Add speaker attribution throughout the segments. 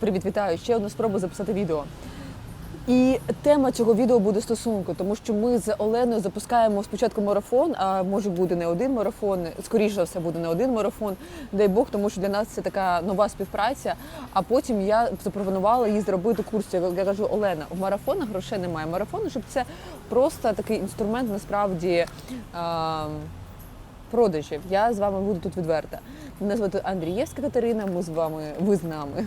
Speaker 1: Привіт, вітаю! Ще одну спробу записати відео. І тема цього відео буде стосунку, тому що ми з Оленою запускаємо спочатку марафон, а може буде не один марафон, скоріше за все буде не один марафон. Дай Бог, тому що для нас це така нова співпраця. А потім я запропонувала їй зробити курс. Я кажу, Олена, в марафонах грошей немає. Марафону, щоб це просто такий інструмент, насправді. А, Продажів. Я з вами буду тут відверта. Мене звати Андрієвська Катерина. Ми з вами, ви з нами.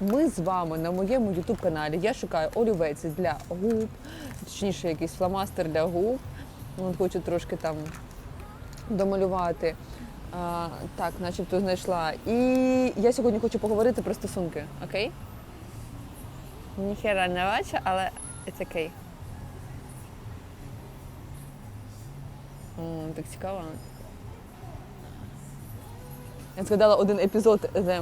Speaker 1: Ми з вами на моєму ютуб каналі. Я шукаю олівець для губ, точніше, якийсь фломастер для губ. От хочу трошки там домалювати. А, так, начебто знайшла. І я сьогодні хочу поговорити про стосунки, окей? Ніхера не бачу, але це окей. М, Так цікаво. Я згадала один епізод з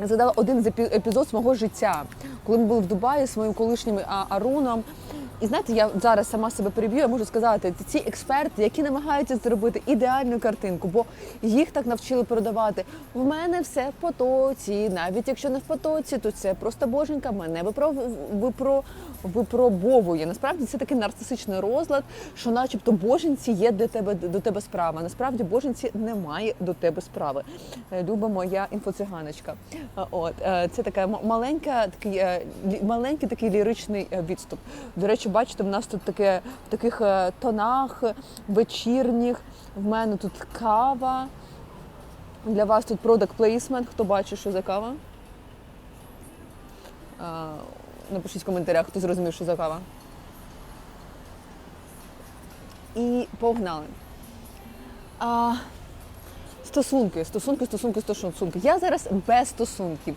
Speaker 1: я згадала один з епі- епізод мого життя, коли ми були в Дубаї з моїм колишнім Аруном. І знаєте, я зараз сама себе переб'ю, я можу сказати, ці експерти, які намагаються зробити ідеальну картинку, бо їх так навчили продавати. В мене все в потоці, навіть якщо не в потоці, то це просто боженька мене випро, випро, випробовує. Насправді це такий нарцисичний розлад, що, начебто, боженці є для тебе до тебе справа. Насправді боженці немає до тебе справи. Е, Люба моя інфоциганочка. От е, це така маленька, такий е, маленький такий ліричний е, відступ. До речі, бачите, в нас тут таке в таких е, тонах вечірніх. В мене тут кава. Для вас тут product placement. Хто бачить, що за кава? Напишіть в коментарях, хто зрозумів, що за кава. І погнали. Стосунки, стосунки, стосунки, стосунки. Я зараз без стосунків.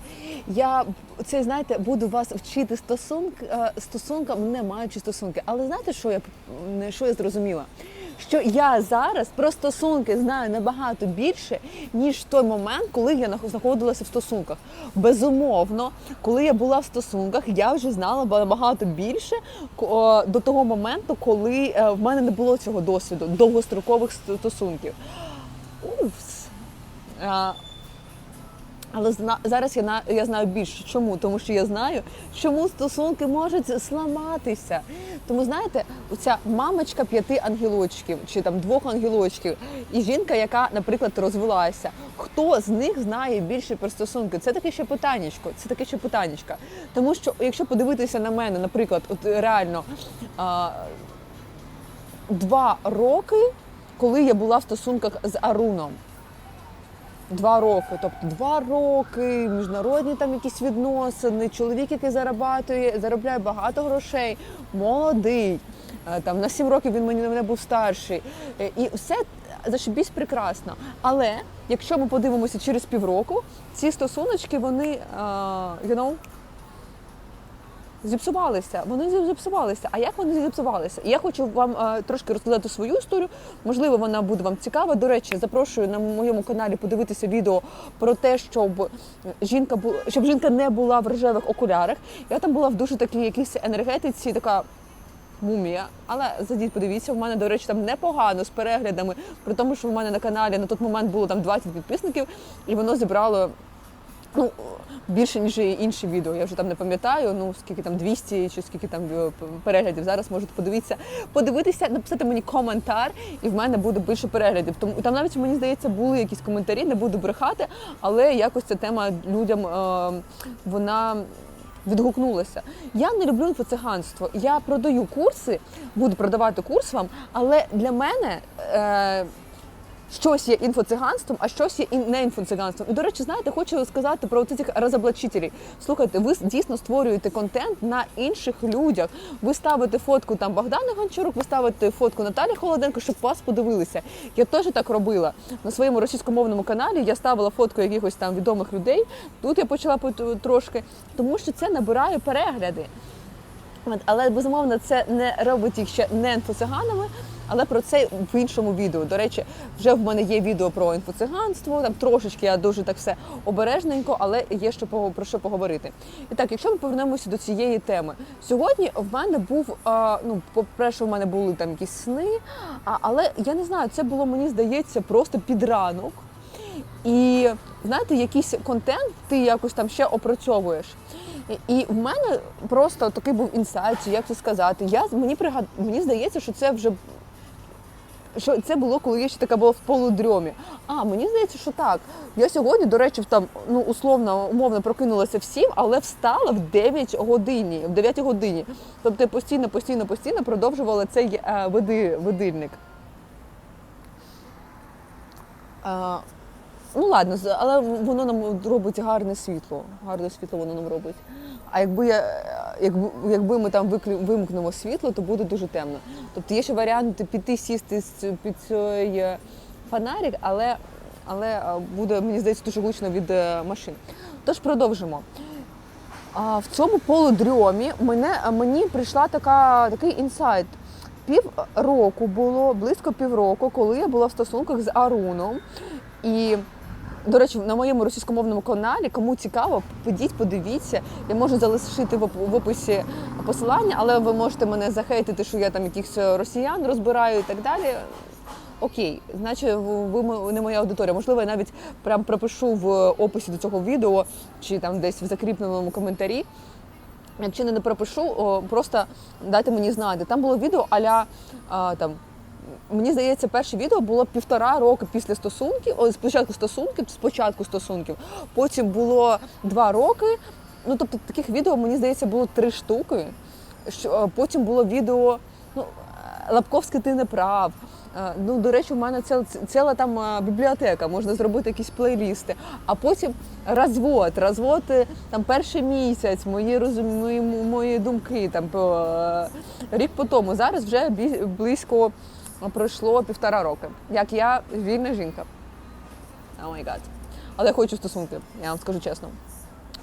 Speaker 1: Я це знаєте, буду вас вчити стосунк, е, стосункам, не маючи стосунки. Але знаєте, що я що я зрозуміла? Що я зараз про стосунки знаю набагато більше, ніж той момент, коли я знаходилася в стосунках. Безумовно, коли я була в стосунках, я вже знала набагато більше до того моменту, коли е, в мене не було цього досвіду довгострокових стосунків. Упс. Але зна, зараз я, я знаю більше. Чому? Тому що я знаю, чому стосунки можуть зламатися. Тому знаєте, оця мамочка п'яти ангелочків чи там двох ангелочків, і жінка, яка, наприклад, розвелася. Хто з них знає більше про стосунки? Це таке ще питаннячко. Це таке ще питаннячко. Тому що, якщо подивитися на мене, наприклад, от реально. А, два роки, коли я була в стосунках з Аруном. Два роки, тобто два роки, міжнародні там якісь відносини, чоловік, який зарабатує, заробляє багато грошей, молодий. е, Там на сім років він мені мене був старший. Е, І все зашибісь прекрасно. Але якщо ми подивимося через півроку, ці стосуночки, вони е, you know, зіпсувалися. Вони зіпсувалися. А як вони зіпсувалися? Я хочу вам е, трошки розказати свою історію. Можливо, вона буде вам цікава. До речі, запрошую на моєму каналі подивитися відео про те, щоб жінка бу... щоб жінка не була в рожевих окулярах. Я там була в дуже такій якійсь енергетиці, така. Мумія, але зайдіть, подивіться, в мене, до речі, там непогано з переглядами, при тому, що в мене на каналі на той момент було там 20 підписників, і воно зібрало ну, більше, ніж інші відео. Я вже там не пам'ятаю, ну скільки там 200 чи скільки там е, переглядів. Зараз можете подивитися, подивитися, написати мені коментар, і в мене буде більше переглядів. Тому там навіть мені здається були якісь коментарі, не буду брехати, але якось ця тема людям е, вона. Відгукнулася. Я не люблю інфоциганство. Я продаю курси, буду продавати курс вам, але для мене е, щось є інфоциганством, а щось є не інфоциганством. І, до речі, знаєте, хочу сказати про цих розоблачителів. Слухайте, ви дійсно створюєте контент на інших людях. Ви ставите фотку там Богдана Гончарук, ви ставите фотку Наталі Холоденко, щоб вас подивилися. Я теж так робила на своєму російськомовному каналі. Я ставила фотку якихось там відомих людей. Тут я почала трошки, тому що це набирає перегляди. Але безумовно це не робить їх ще не інфоциганами, але про це в іншому відео. До речі, вже в мене є відео про інфоциганство. Там трошечки я дуже так все обережненько, але є що про що поговорити. І так, якщо ми повернемося до цієї теми, сьогодні в мене був а, ну, по-перше, в мене були там якісь сни, а, але я не знаю, це було мені здається просто під ранок. І знаєте, якийсь контент ти якось там ще опрацьовуєш. І- в мене просто такий був інсайт, як це сказати. Я мені пригад... мені здається, що це вже що це було, коли я ще така була в полудрьомі. А мені здається, що так. Я сьогодні, до речі, там ну условно умовно прокинулася в 7, але встала в 9 годині, в 9 годині. Тобто я постійно, постійно, постійно продовжувала цей е, види, видильник. А, ну ладно, але воно нам робить гарне світло. Гарне світло воно нам робить. А якби я якби, якби ми там вимкнемо світло, то буде дуже темно. Тобто є ще варіант піти сісти під цей е, фонарик, але, але е, буде, мені здається, дуже гучно від е, машин. Тож продовжимо. А в цьому полудрьомі мене, мені прийшла така, такий інсайт. Пів року було, близько півроку, коли я була в стосунках з Аруном. І, до речі, на моєму російськомовному каналі, кому цікаво, підіть, подивіться. Я можу залишити в описі посилання, але ви можете мене захейтити, що я там якихось росіян розбираю і так далі. Окей, значить, ви не моя аудиторія. Можливо, я навіть прям пропишу в описі до цього відео чи там десь в закріпленому коментарі. Якщо не пропишу, просто дайте мені знати. Там було відео аля там. Мені здається, перше відео було півтора роки після стосунків. О, спочатку стосунків, спочатку стосунків. Потім було два роки. Ну тобто таких відео, мені здається, було три штуки. Що, е, потім було відео, ну, е, Лапковський ти не прав. Е, Ну, до речі, в мене ціла, ціла там бібліотека, можна зробити якісь плейлісти. А потім розвод, розвод там перший місяць, мої розум, мої, думки там рік по тому. Зараз вже близько пройшло півтора роки. Як я вільна жінка. О май гад. Але я хочу стосунки, я вам скажу чесно.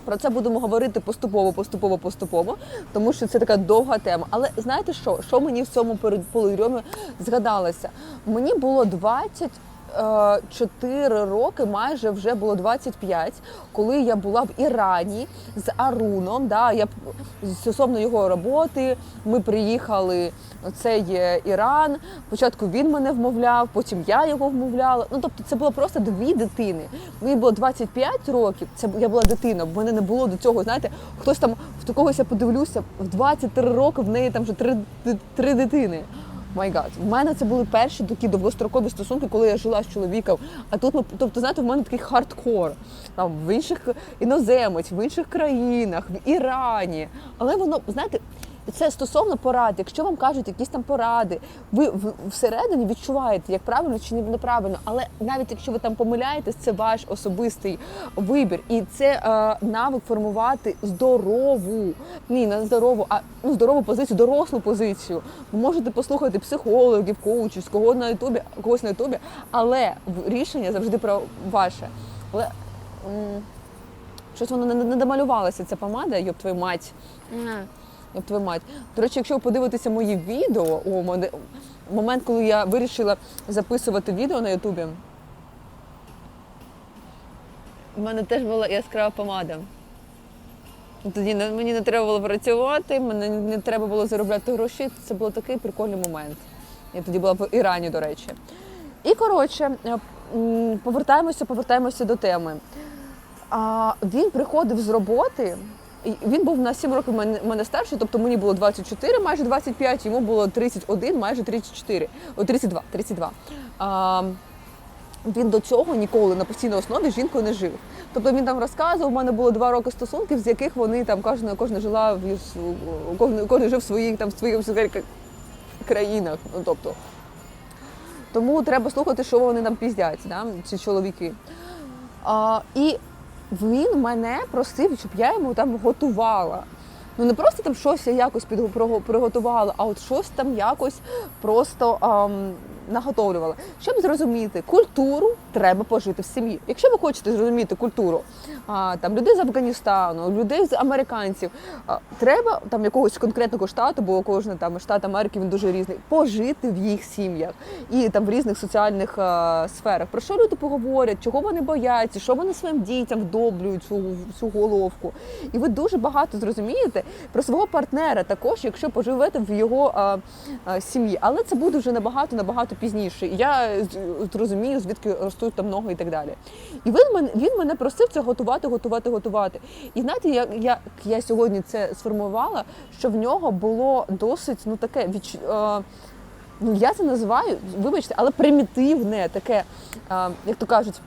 Speaker 1: Про це будемо говорити поступово, поступово, поступово, тому що це така довга тема. Але знаєте що? Що мені в цьому перед полудрьомі згадалося? Мені було 24 роки, майже вже було 25, коли я була в Ірані з Аруном. Да, я стосовно його роботи, ми приїхали в цей е, Іран. Спочатку він мене вмовляв, потім я його вмовляла. Ну тобто, це було просто дві дитини. Мені було 25 років. Це я була дитина. В мене не було до цього. Знаєте, хтось там в когось я подивлюся, в 23 роки в неї там вже три, три дитини. Май гад, в мене це були перші такі довгострокові стосунки, коли я жила з чоловіком. А тут ми, тобто, знаєте, в мене такий хардкор. Там в інших іноземець, в інших країнах, в Ірані. Але воно, знаєте, це стосовно порад. Якщо вам кажуть якісь там поради, ви всередині відчуваєте, як правильно чи неправильно. Але навіть якщо ви там помиляєтесь, це ваш особистий вибір. І це е, навик формувати здорову, ні, не здорову, а ну, здорову позицію, дорослу позицію. Ви можете послухати психологів, коучів, кого на ютубі, когось на ютубі, але рішення завжди про ваше. Але м, щось воно не, не домалювалося, ця помада, йоб твою мать. Твою мать. До речі, якщо ви подивитеся мої відео, о, момент, коли я вирішила записувати відео на Ютубі, в мене теж була яскрава помада. Тоді мені не треба було працювати, мені не треба було заробляти гроші. Це був такий прикольний момент. Я тоді була в Ірані, до речі. І коротше, е, повертаємося, повертаємося до теми. А, він приходив з роботи. Він був на 7 років мене, старший, тобто мені було 24, майже 25, йому було 31, майже 34, о, 32. 32. А, він до цього ніколи на постійній основі з жінкою не жив. Тобто він там розказував, у мене було два роки стосунків, з яких вони там кожна, кожна жила в кожен, кожен жив в своїх там в своїх своїх країнах. Ну тобто. Тому треба слухати, що вони там піздять, да? ці чоловіки. А, і він мене просив, щоб я йому там готувала. Ну не просто там щось я якось приготувала, а от щось там якось просто ем, наготовлювала. Щоб зрозуміти, культуру треба пожити в сім'ї. Якщо ви хочете зрозуміти культуру там людей з Афганістану, людей з американців. Треба там якогось конкретного штату, бо кожен там штат Америки він дуже різний, пожити в їх сім'ях і там в різних соціальних сферах. Про що люди поговорять, чого вони бояться, що вони своїм дітям вдоблюють цю, цю головку. І ви дуже багато зрозумієте про свого партнера, також, якщо поживете в його а, а, сім'ї. Але це буде вже набагато набагато пізніше. Я зрозумію, звідки ростуть там ноги і так далі. І він мене він мене просив це готувати, готувати, готувати. І знаєте, як я, я сьогодні це сформувала, що в нього було досить ну таке відч... е, ну я це називаю, вибачте, але примітивне таке, е, як то кажуть.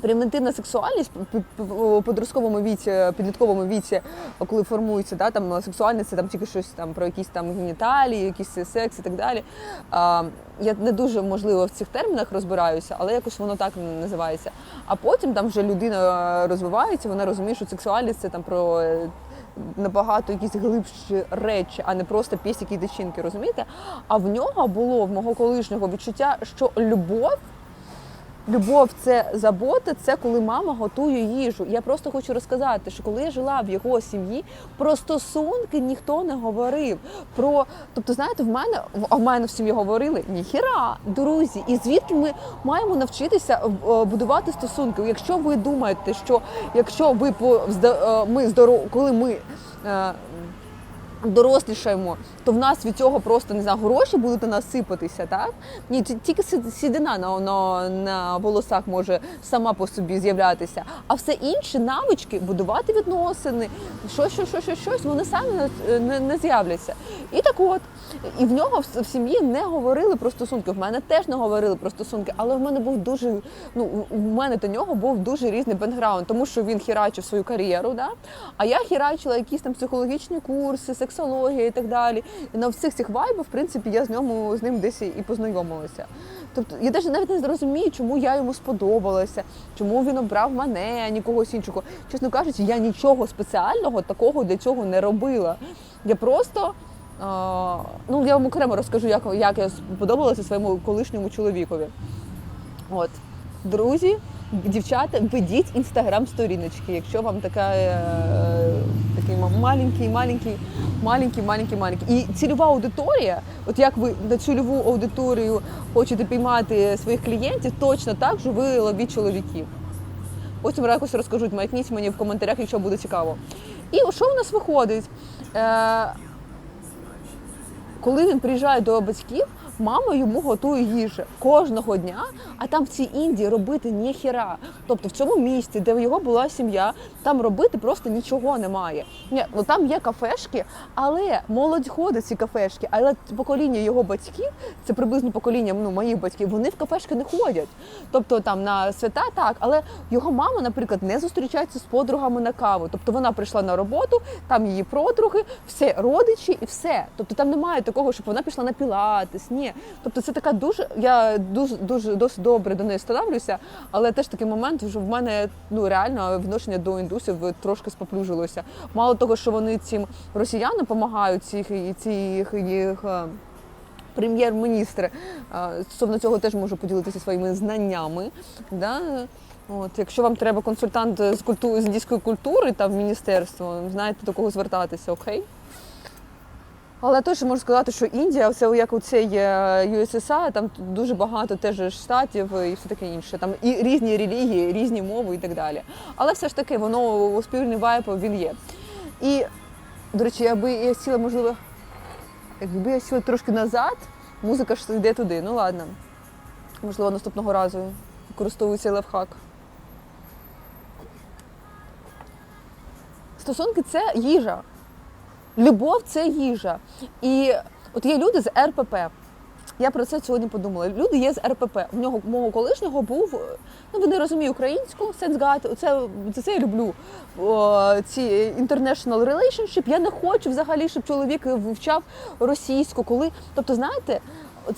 Speaker 1: Примітивна сексуальність у подростковому віці, підлітковому віці, коли формується, да, там сексуальність це там тільки щось там про якісь там геніталії, якийсь секс і так далі. А, я не дуже можливо в цих термінах розбираюся, але якось воно так називається. А потім там вже людина розвивається, вона розуміє, що сексуальність це там про е, набагато якісь глибші речі, а не просто пісіки і дичинки, розумієте? А в нього було в мого колишнього відчуття, що любов. Любов це забота, це коли мама готує їжу. Я просто хочу розказати, що коли я жила в його сім'ї, про стосунки ніхто не говорив. Про тобто, знаєте, в мене в- мене в сім'ї говорили ніхіра, друзі, і звідки ми маємо навчитися е, будувати стосунки. Якщо ви думаєте, що якщо ви по е, ми здоров, коли ми. Дорослішаємо, то в нас від цього просто не знаю, гроші будуть на нас сипатися, так? Ні, тільки сідина на, на, на волосах може сама по собі з'являтися. А все інші навички будувати відносини, щось, щось, щось, щось, щось вони самі не, не, не з'являться. І так от, і в нього в, в сім'ї не говорили про стосунки. В мене теж не говорили про стосунки, але в мене був дуже, ну, у мене до нього був дуже різний бекграунд, тому що він хірачив свою кар'єру, да? а я хірачила якісь там психологічні курси, сексологія і так далі. І на всіх цих вайбах, в принципі, я з ньому з ним десь і познайомилася. Тобто я навіть навіть не зрозумію, чому я йому сподобалася, чому він обрав мене, а нікогось іншого. Чесно кажучи, я нічого спеціального такого для цього не робила. Я просто. Ну, я вам окремо розкажу, як, як я сподобалася своєму колишньому чоловікові. От, друзі, дівчата, ведіть інстаграм-сторіночки, якщо вам така е, такий маленький, маленький, маленький, маленький, маленький. І цільова аудиторія, от як ви на цільову аудиторію хочете піймати своїх клієнтів, точно так же ви ловіть чоловіків. Потім якось розкажуть, маякніть мені в коментарях, якщо буде цікаво. І що у нас виходить? Е, коли він приїжджає до батьків, мама йому готує їжу кожного дня, а там в цій Індії робити ніхіра. Тобто в цьому місті, де його була сім'я, там робити просто нічого немає. Ні, ну там є кафешки, але молодь ходить ці кафешки. Але покоління його батьків, це приблизно покоління ну, моїх батьків, вони в кафешки не ходять. Тобто там на свята так, але його мама, наприклад, не зустрічається з подругами на каву. Тобто вона прийшла на роботу, там її подруги, все родичі і все. Тобто там немає такого, щоб вона пішла на пілатес. Ні. Тобто це така дуже. Я дуже дуже досить добре до неї ставлюся, але теж такий момент, що в мене ну реально відношення до індусів трошки споплюжилося. Мало того, що вони цим росіянам допомагають, цих цих їх. е, Прем'єр-міністр е, стосовно цього теж можу поділитися своїми знаннями. Да? От, якщо вам треба консультант з культу... з індійської культури та в міністерство, знаєте до кого звертатися, окей? Але точно можу сказати, що Індія, це як у цей е, USSR, там дуже багато теж штатів і все таке інше. Там і різні релігії, різні мови і так далі. Але все ж таки, воно спільний вайп він є. І, до речі, аби я сіла, можливо, якби я сіла трошки назад, музика ж йде туди. Ну ладно. Можливо, наступного разу використовую цей лайфхак. Стосунки це їжа. Любов це їжа. І от є люди з РПП. Я про це сьогодні подумала. Люди є з РПП. У нього мого колишнього був. Ну він не розуміє українську сенсгат. Це, це, це я люблю. О, ці international relationship. Я не хочу взагалі, щоб чоловік вивчав російську. Коли, тобто, знаєте,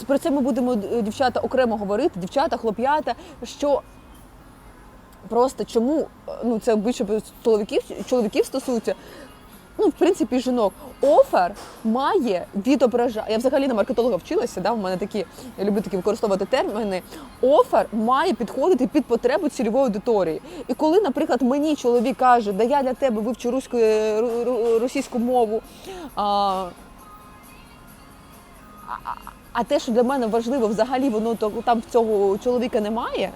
Speaker 1: про це ми будемо е, дівчата окремо говорити, дівчата, хлоп'ята, що просто чому ну це більше чоловіків, чоловіків стосується. Ну, в принципі, жінок, офер має відображати. Я взагалі на маркетолога вчилася, да, в мене такі, я люблю такі використовувати терміни. Офер має підходити під потребу цільової аудиторії. І коли, наприклад, мені чоловік каже, да я для тебе вивчу руську, ру- ру- російську мову. А, а, те, що для мене важливо, взагалі воно то там цього чоловіка немає.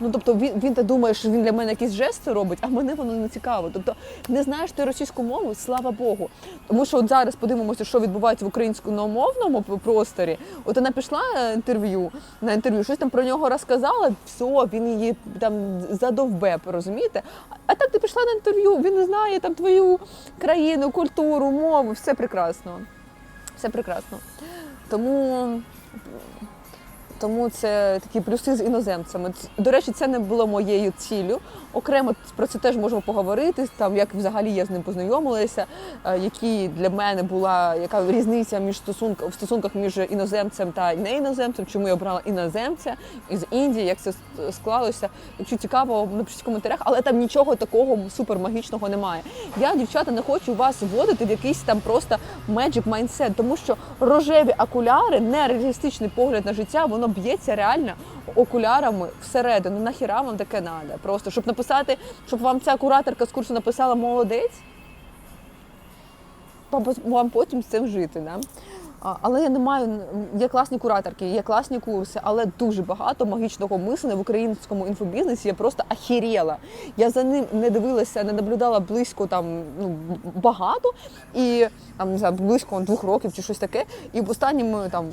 Speaker 1: Ну тобто він він та думає, що він для мене якісь жести робить, а мене воно не цікаво. Тобто не знаєш ти російську мову, слава Богу. Тому що от зараз подивимося, що відбувається в українськомовному просторі. От вона пішла інтерв'ю на інтерв'ю, щось там про нього розказала, все, він її там задовбе, розумієте? А так ти пішла на інтерв'ю, він не знає там твою країну, культуру, мову, все прекрасно. Все прекрасно. Тому тому це такі плюси з іноземцями. До речі, це не було моєю ціллю. Окремо про це теж можемо поговорити. Там як взагалі я з ним познайомилася, е, які для мене була яка різниця між стосунк в стосунках між іноземцем та не іноземцем, чому я обрала іноземця із Індії, як це склалося. Якщо цікаво, напишіть в коментарях, але там нічого такого супермагічного немає. Я, дівчата, не хочу вас вводити в якийсь там просто magic mindset, тому що рожеві окуляри, нереалістичний погляд на життя, воно б'ється реально окулярами всередину. Нахіра вам таке надо? Просто щоб написати, щоб вам ця кураторка з курсу написала молодець. вам- потім з цим жити. Да? Але я не маю є класні кураторки, є класні курси, але дуже багато магічного мислення в українському інфобізнесі. Я просто ахірєла. Я за ним не дивилася, не наблюдала близько там ну багато і там не знаю, близько двох років чи щось таке. І в останнім там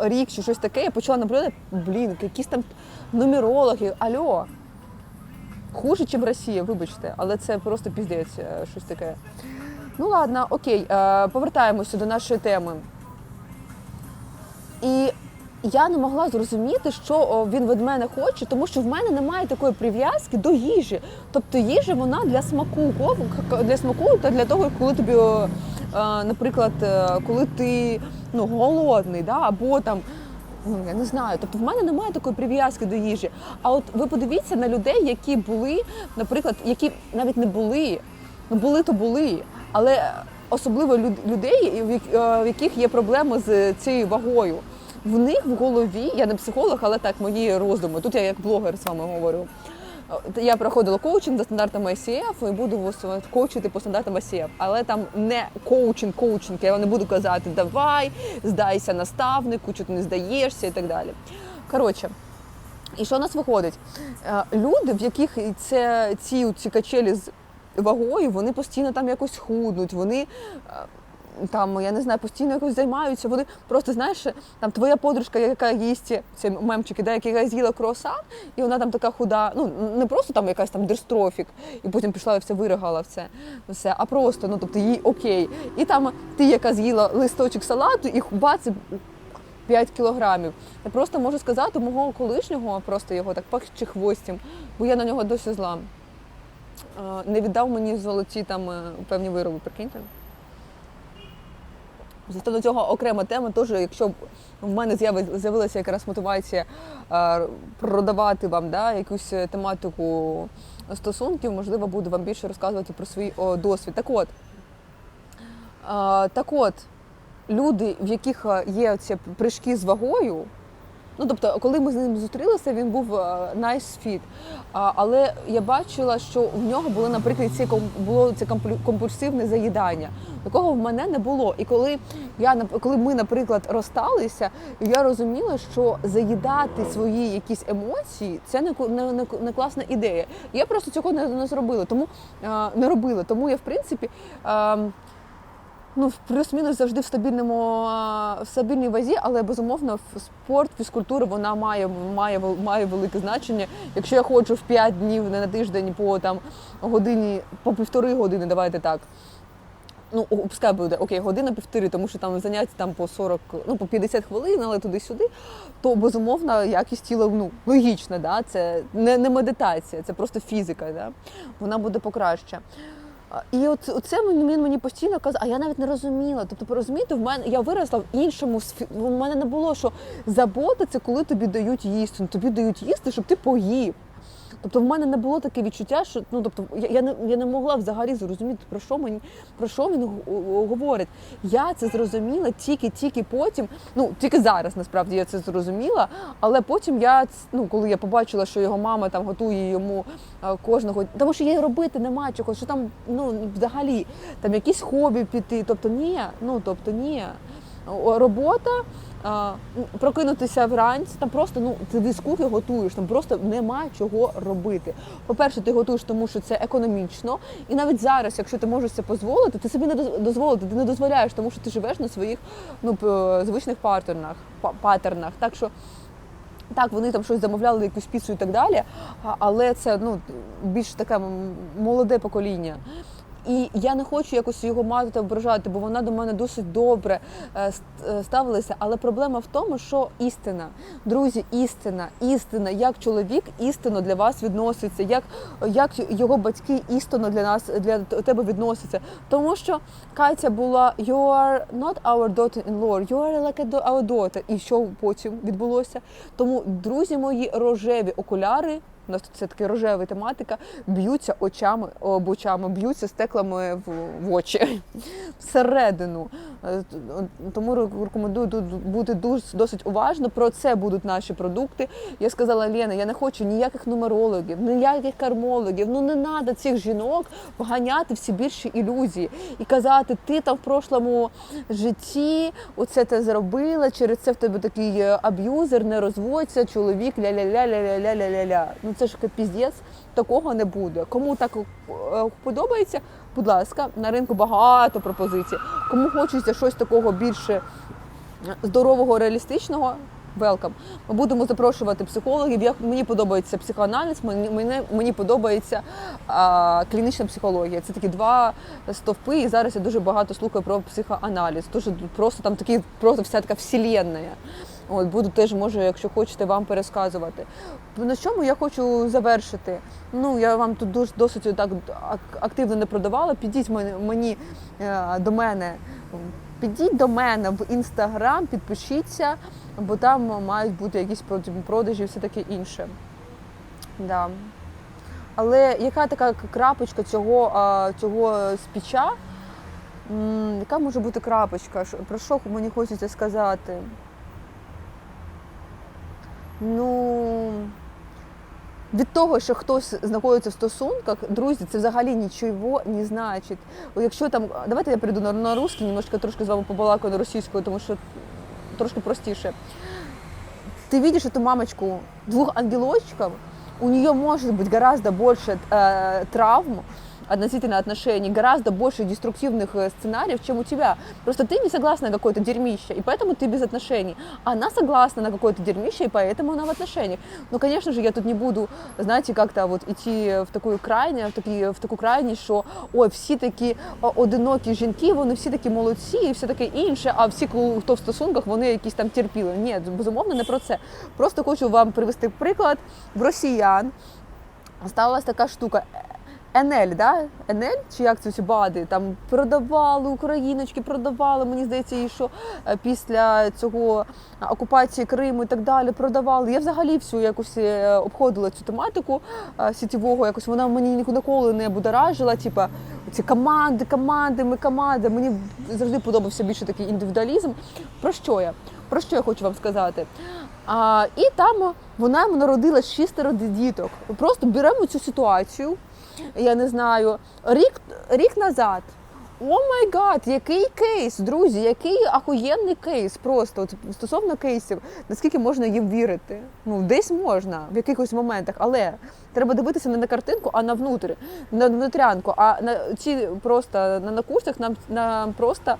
Speaker 1: рік чи щось таке я почала наблюдати, блін, якісь там нумерологи. Альо. Хуже, ніж Росія, вибачте, але це просто піздець, е, щось таке. Ну ладно, окей, е, повертаємося до нашої теми. І я не могла зрозуміти, що він від мене хоче, тому що в мене немає такої прив'язки до їжі. Тобто їжа вона для смаку, для смаку та для того, коли тобі, е, наприклад, е, коли ти ну, голодний, да, або там. Ну, я не знаю, тобто в мене немає такої прив'язки до їжі. А от ви подивіться на людей, які були, наприклад, які навіть не були, ну були то були, але особливо люд- людей, е, в яких є проблеми з цією вагою. В них в голові, я не психолог, але так, мої роздуми. Тут я як блогер з вами говорю. Е, Я проходила коучинг за стандартами ICF і буду коучити по стандартам ICF. Але там не коучинг, коучинг. Я не буду казати, давай, здайся наставнику, чи ти не здаєшся і так далі. Коротше, і що у нас виходить? Е, Люди, в яких це ці, ці качелі з вагою, вони постійно там якось худнуть, вони. Там, я не знаю, постійно якось займаються. Вони просто знаєш, там твоя подружка, яка їсть ці мемчики, да, яка з'їла круасан, і вона там така худа, ну не просто там якась там дистрофік, і потім пішла і все виригала все, все, а просто, ну тобто їй окей. І там ти, яка з'їла листочок салату, і бац, і 5 кілограмів. Я просто можу сказати, мого колишнього, просто його так пахче хвостям, бо я на нього досі зла. Е, Не віддав мені золоті там е, певні вироби, прикиньте. До цього окрема тема, теж, якщо в мене з'яви- з'явилася якраз мотивація е, продавати вам да, якусь е, тематику стосунків, можливо, буду вам більше розказувати про свій досвід. Так от, е, так от, люди, в яких є ці прыжки з вагою. Ну, тобто, коли ми з ним зустрілися, він був е, nice fit. А, але я бачила, що в нього було, наприклад, ці було це компульсивне заїдання, якого в мене не було. І коли я коли ми, наприклад, розсталися, я розуміла, що заїдати свої якісь емоції це не, не, не, не класна ідея. Я просто цього не, не зробила, тому е, не робила. Тому я в принципі. Е, Ну, плюс-мінус завжди в стабільному в стабільній вазі, але безумовно в спорт, фізкультура вона має, має, має велике значення. Якщо я ходжу в 5 днів не на тиждень по там годині, по півтори години, давайте так. Ну, пускай буде окей, година півтори, тому що там заняття там по 40, ну по 50 хвилин, але туди-сюди, то безумовно якість тіла ну, логічна, да? це не, не медитація, це просто фізика. Да? Вона буде покраще. І от це мені мені постійно казав, а я навіть не розуміла. Тобто, розумієте, в мене я виросла в іншому У мене не було що забота це коли тобі дають їсти. Ну, тобі дають їсти, щоб ти поїв. Тобто в мене не було таке відчуття, що ну тобто я, я не я не могла взагалі зрозуміти про що мені про що він говорить. Я це зрозуміла тільки-тільки потім. Ну тільки зараз насправді я це зрозуміла. Але потім я ну, коли я побачила, що його мама там готує йому е, кожного, тому що їй робити нема чого, що там ну взагалі там якісь хобі піти. Тобто ні, ну тобто ні. Робота, прокинутися вранці, там просто ну ти дві скуки готуєш, там просто нема чого робити. По-перше, ти готуєш, тому що це економічно, і навіть зараз, якщо ти можеш це дозволити, ти собі не дозволити, ти не дозволяєш, тому що ти живеш на своїх ну звичних паттернах, па- паттернах. Так що так, вони там щось замовляли, якусь піцу і так далі, але це ну більш таке молоде покоління. І я не хочу якось його мати ображати, бо вона до мене досить добре е, е, ставилася. Але проблема в тому, що істина, друзі, істина, істина, як чоловік істинно для вас відноситься, як, як його батьки істинно для нас для тебе відносяться. Тому що Катя була you are not our daughter-in-law, you are like our daughter. І що потім відбулося? Тому, друзі мої, рожеві окуляри. У нас тут все таки рожева тематика, б'ються очами об очами, б'ються стеклами в, в очі всередину. Е, Тому рекомендую тут бути дуже досить уважно. Про це будуть наші продукти. Я сказала Лена, я не хочу ніяких нумерологів, ніяких кармологів. Ну не треба цих жінок вганяти всі більші ілюзії і казати, ти там в прошлому житті оце те зробила, через це в тебе такий е, аб'юзер, не розводься, чоловік ля-ля-ля-ля-ля-ля-ля-ля. Ну це ж піздець, такого не буде. Кому так е, подобається, будь ласка, на ринку багато пропозицій. Кому хочеться щось такого більше здорового, реалістичного. Велкам. Ми будемо запрошувати психологів. Я, мені подобається психоаналіз, мені, мені, подобається а, клінічна психологія. Це такі два стовпи. І зараз я дуже багато слухаю про психоаналіз. Дуже просто там такі просто вся така вселенна. От буду теж, може, якщо хочете, вам пересказувати. На чому я хочу завершити? Ну я вам тут дуже досить так активно не продавала. Підіть мені, е, до мене. Підіть до мене в інстаграм, підпишіться, бо там мають бути якісь продажі і все таке інше. Да. Але яка така крапочка цього, цього спіча? Яка може бути крапочка? Про що мені хочеться сказати? Ну, від того, що хтось знаходиться в стосунках, друзі, це взагалі нічого не значить. О, Якщо там, давайте я перейду на, на русский, немножко трошки з вами побалакаю на російською, тому що трошки простіше. Ты видишь эту мамочку двух ангелочков, у нее может быть гораздо больше э, травм относительно отношений, гораздо больше деструктивных э, сценариев, чем у тебя. Просто ты не согласна на какое-то дерьмище, и поэтому ты без отношений. А Она согласна на какое-то дерьмище, и поэтому она в отношениях. Ну, конечно же, я тут не буду, знаете, как-то вот идти в такую крайню, в, такі, в таку крайність, що ой, всі такі о, одинокі жінки, вони всі такі молодці і все таке інше, а всі, ко- хто в стосунках, вони якісь там терпіли. Ні, безумовно, не про це. Просто хочу вам привести приклад в росіян. Сталася така штука. Енель, да? Енель, чи як це ці бади, там продавали україночки, продавали. Мені здається, і що е, після цього окупації Криму і так далі продавали. Я взагалі всю якось е, обходила цю тематику е, сітєвого, якось вона мені ніколи не будоражила. Типа ці команди, команди, ми команда. Мені завжди подобався більше такий індивідуалізм. Про що я? Про що я хочу вам сказати? А, і там вона народила шістеро діток. Просто беремо цю ситуацію я не знаю, рік, рік назад. О май гад, який кейс, друзі, який ахуєнний кейс просто от, стосовно кейсів, наскільки можна їм вірити? Ну, десь можна в якихось моментах, але треба дивитися не на картинку, а на внутрі, на внутрянку. А на ці просто на, на курсах нам, нам просто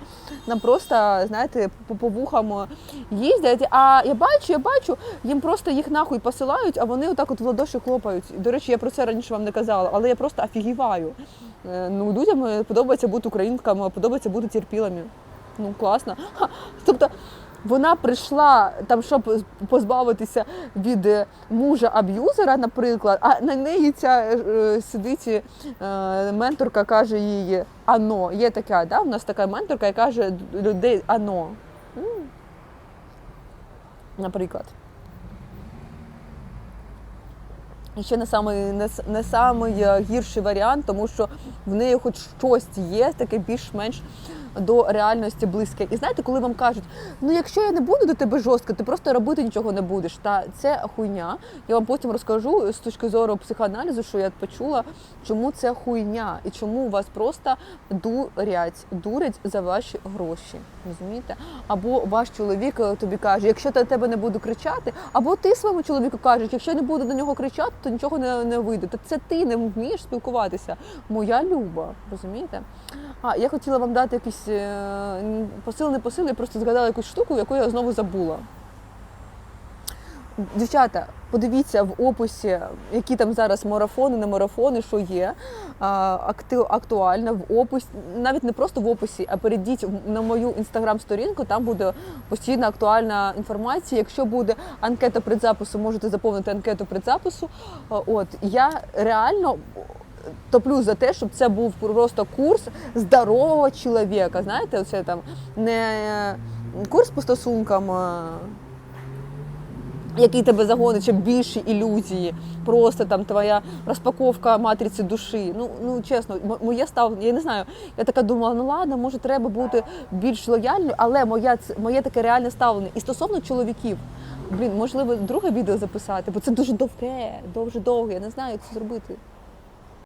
Speaker 1: нам просто, знаєте, по, по вухам їздять. А я бачу, я бачу, їм просто їх нахуй посилають, а вони отак от в ладоші хлопають. До речі, я про це раніше вам не казала, але я просто офігіваю. Е, Ну, людям подобається бути українками, подобається бути терпілими. Ну, класно. Тобто вона прийшла там, щоб позбавитися від е, мужа аб'юзера, наприклад, а на неї ця е, сидить е, менторка, каже їй ано. Є така, да? у нас така менторка, яка каже людей ано. Наприклад. І ще не самий не, не самий гірший варіант, тому що в неї хоч щось є, таке більш-менш до реальності близьке. І знаєте, коли вам кажуть, ну якщо я не буду до тебе жорстко, ти просто робити нічого не будеш. Та це хуйня. Я вам потім розкажу з точки зору психоаналізу, що я почула, чому це хуйня і чому вас просто дурять, дурять за ваші гроші. Розумієте? Або ваш чоловік е, тобі каже, якщо я тебе не буду кричати, або ти своєму чоловіку кажеш, якщо я не буду на нього кричати, то нічого не, не вийде. Та це ти не вмієш спілкуватися. Моя люба, розумієте? А я хотіла вам дати якийсь е, посил, не посил, я просто згадала якусь штуку, яку я знову забула. Дівчата, подивіться в описі, які там зараз марафони, не марафони, що є. Актуально в описі, навіть не просто в описі, а перейдіть на мою інстаграм-сторінку, там буде постійно актуальна інформація. Якщо буде анкета предзапису, можете заповнити анкету предзапису. От я реально топлю за те, щоб це був просто курс здорового чоловіка. Знаєте, це там не курс по стосункам. який тебе загонить ще більші ілюзії, просто там твоя розпаковка матриці душі. Ну ну чесно, моє ставлення, я не знаю. Я така думала, ну ладно, може треба бути більш лояльною, але моя моє таке реальне ставлення. І стосовно чоловіків, блін, можливо, друге відео записати, бо це дуже довге, дуже довге. Я не знаю, як це зробити.